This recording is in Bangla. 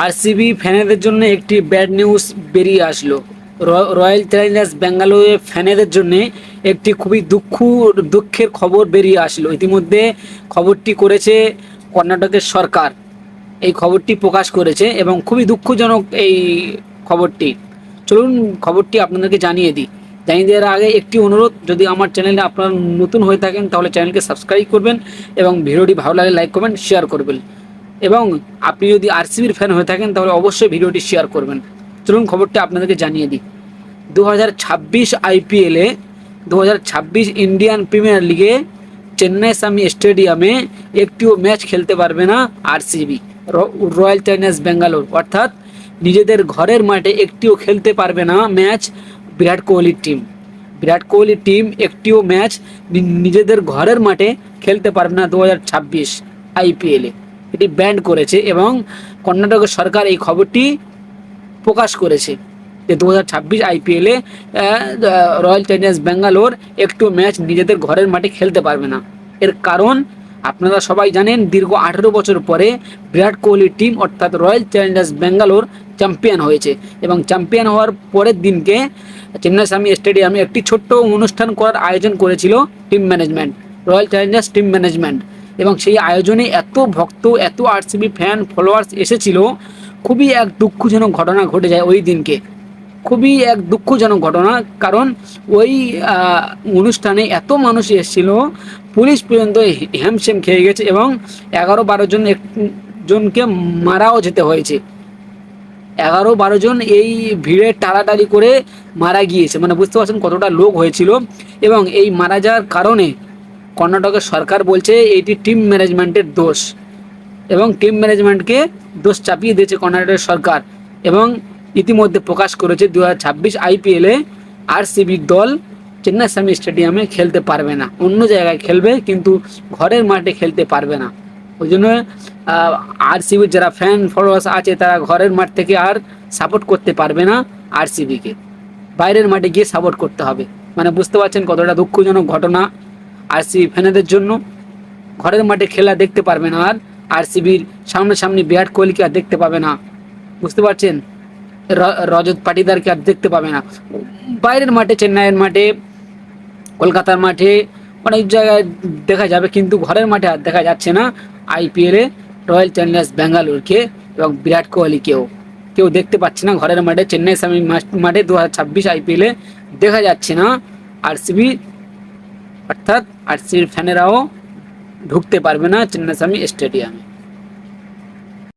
আরসিবি ফ্যানেদের জন্য একটি ব্যাড নিউজ বেরিয়ে আসলো। রয়্যাল চ্যালেঞ্জার্স ব্যাঙ্গালোরের ফ্যানেদের জন্য একটি খুবই দুঃখ, দুঃখের খবর বেরিয়ে আসলো। ইতিমধ্যে খবরটি করেছে কর্ণাটকের সরকার। এই খবরটি প্রকাশ করেছে এবং খুবই দুঃখজনক এই খবরটি। চলুন খবরটি আপনাদেরকে জানিয়ে দিই। জানিয়ে দেওয়ার আগে একটি অনুরোধ, যদি আমার চ্যানেলে আপনারা নতুন হয়ে থাকেন তাহলে চ্যানেলকে সাবস্ক্রাইব করবেন এবং ভিডিওটি ভালো লাগে লাইক করবেন, শেয়ার করবেন। এবং আপনি যদি আরসিবির ফ্যান হয়ে থাকেন, তাহলে অবশ্যই ভিডিওটি শেয়ার করবেন। চলুন খবরটি আপনাদেরকে জানিয়ে দিই। দু হাজার ছাব্বিশ আইপিএলে দু হাজার ছাব্বিশ ইন্ডিয়ান প্রিমিয়ার লিগে চেন্নাই স্বামী স্টেডিয়ামে একটিও ম্যাচ খেলতে পারবে না আরসিবি রয়্যাল চ্যালেঞ্জার্স ব্যাঙ্গালোর অর্থাৎ নিজেদের ঘরের মাঠে একটিও খেলতে পারবে না ম্যাচ বিরাট কোহলির টিম বিরাট কোহলির টিম একটিও ম্যাচ নিজেদের ঘরের মাঠে খেলতে পারবে না দু হাজার ছাব্বিশ আইপিএলে এটি ব্যান্ড করেছে এবং কর্ণাটকের সরকার এই খবরটি প্রকাশ করেছে যে দু হাজার ছাব্বিশ আইপিএলে রয়্যাল চ্যালেঞ্জার্স ব্যাঙ্গালোর একটু ম্যাচ নিজেদের ঘরের মাঠে খেলতে পারবে না। এর কারণ আপনারা সবাই জানেন, দীর্ঘ আঠেরো বছর পরে বিরাট কোহলির টিম অর্থাৎ রয়্যাল চ্যালেঞ্জার্স ব্যাঙ্গালোর চ্যাম্পিয়ন হয়েছে এবং চ্যাম্পিয়ন হওয়ার পরের দিনকে চেন্নাই স্বামী স্টেডিয়ামে একটি ছোট্ট অনুষ্ঠান করার আয়োজন করেছিল team management, royal challengers team management. এবং সেই আয়োজনে এত ভক্ত, এত আরসিবি ফ্যান ফলোয়ার্স এসেছিল, খুবই এক দুঃখজনক ঘটনা ঘটে যায় ওই দিনকে। খুবই এক দুঃখজনক ঘটনা, কারণ ওই অনুষ্ঠানে এত মানুষ এসেছিল, পুলিশ পর্যন্ত হ্যামশেম খেয়ে গেছে এবং এগারো বারো জন জনকে মারাও যেতে হয়েছে। এগারো বারো জন এই ভিড়ে টালাটালি করে মারা গিয়েছে। মানে বুঝতে পারছেন কতটা লোক হয়েছিল এবং এই মারা যাওয়ার কারণে কর্ণাটকের সরকার বলছে এইটি টিম ম্যানেজমেন্টের দোষ এবং টিম ম্যানেজমেন্টকে দোষ চাপিয়ে দিয়েছে কর্ণাটকের সরকার এবং ইতিমধ্যে প্রকাশ করেছে দু হাজার ছাব্বিশ আইপিএলে আরসিবির দল চেন্নাই স্টেডিয়ামে খেলতে পারবে না। অন্য জায়গায় খেলবে কিন্তু ঘরের মাঠে খেলতে পারবে না। ওই জন্য আরসিবির যারা ফ্যান ফলোয়ার্স আছে তারা ঘরের মাঠ থেকে আর সাপোর্ট করতে পারবে না আরসিবিকে। বাইরের মাঠে গিয়ে সাপোর্ট করতে হবে। মানে বুঝতে পারছেন কতটা দুঃখজনক ঘটনা। আরসিবি ফ্যানেদের জন্য ঘরের মাঠে খেলা দেখতে পারবে না আর আরসিবির সামনাসামনি বিরাট কোহলিকে আর দেখতে পাবে না। বুঝতে পারছেন? রজত পাটিদারকে আর দেখতে পাবে না। বাইরের মাঠে, চেন্নাইয়ের মাঠে, কলকাতার মাঠে অনেক জায়গায় দেখা যাবে কিন্তু ঘরের মাঠে আর দেখা যাচ্ছে না আইপিএলে রয়্যাল চ্যালেঞ্জার্স ব্যাঙ্গালোরকে এবং বিরাট কোহলিকেও। কেউ দেখতে পাচ্ছে না ঘরের মাঠে। চেন্নাই স্বামী মাঠে দু হাজার ছাব্বিশ আইপিএলে দেখা যাচ্ছে না আরসিবি। অর্থাৎ আরসিবির ফ্যানেরাও ঢুকতে পারবে না চেন্নাই স্বামী স্টেডিয়ামে